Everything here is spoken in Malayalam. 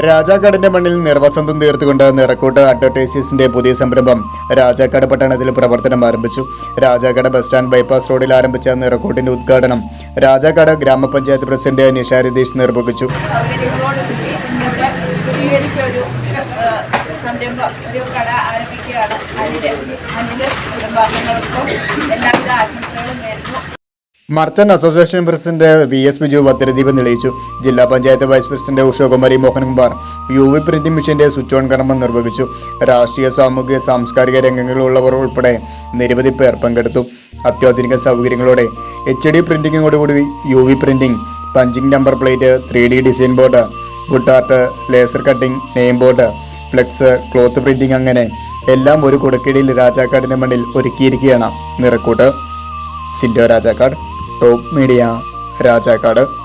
രാജാക്കാടിന്റെ മണ്ണിൽ നിർവസന്തം തീർത്തുകൊണ്ട് നിറക്കൂട്ട് അഡ്വർടൈസേഴ്സിന്റെ പുതിയ സംരംഭം രാജാക്കാട് പട്ടണത്തിൽ പ്രവർത്തനം ആരംഭിച്ചു. രാജാക്കാട് ബസ് സ്റ്റാൻഡ് ബൈപ്പാസ് റോഡിൽ ആരംഭിച്ച നിറക്കൂട്ടിന്റെ ഉദ്ഘാടനം രാജാക്കാട് ഗ്രാമപഞ്ചായത്ത് പ്രസിഡന്റ് നിഷ രതീഷ് നിർവഹിച്ചു ഒരു കുടുംബാംഗങ്ങൾക്കും ആശംസകളും നേരുന്നു. Merchant association president V S Biju ഭദ്രദീപ് തെളിയിച്ചു. ജില്ലാ panchayat vice president Ushakumari Mohankumar U V printing മിഷന്റെ സ്വിച്ച് ഓൺ കർമ്മം നിർവഹിച്ചു. രാഷ്ട്രീയ സാമൂഹിക സാംസ്കാരിക രംഗങ്ങളിലുള്ളവർ ഉൾപ്പെടെ നിരവധി പേർ പങ്കെടുത്തു. അത്യാധുനിക സൗകര്യങ്ങളോടെ H D പ്രിന്റിങ്ങോടുകൂടി U V printing punching number plate three D design board food art laser cutting name board flex cloth printing അങ്ങനെ എല്ലാം ഒരു കുടക്കീടിൽ രാജാക്കാടിന്റെ മണ്ണിൽ ഒരുക്കിയിരിക്കുകയാണ് നിറക്കൂട്ട്. സിൻഡോ രാജാക്കാട്. Top media Rajakkad.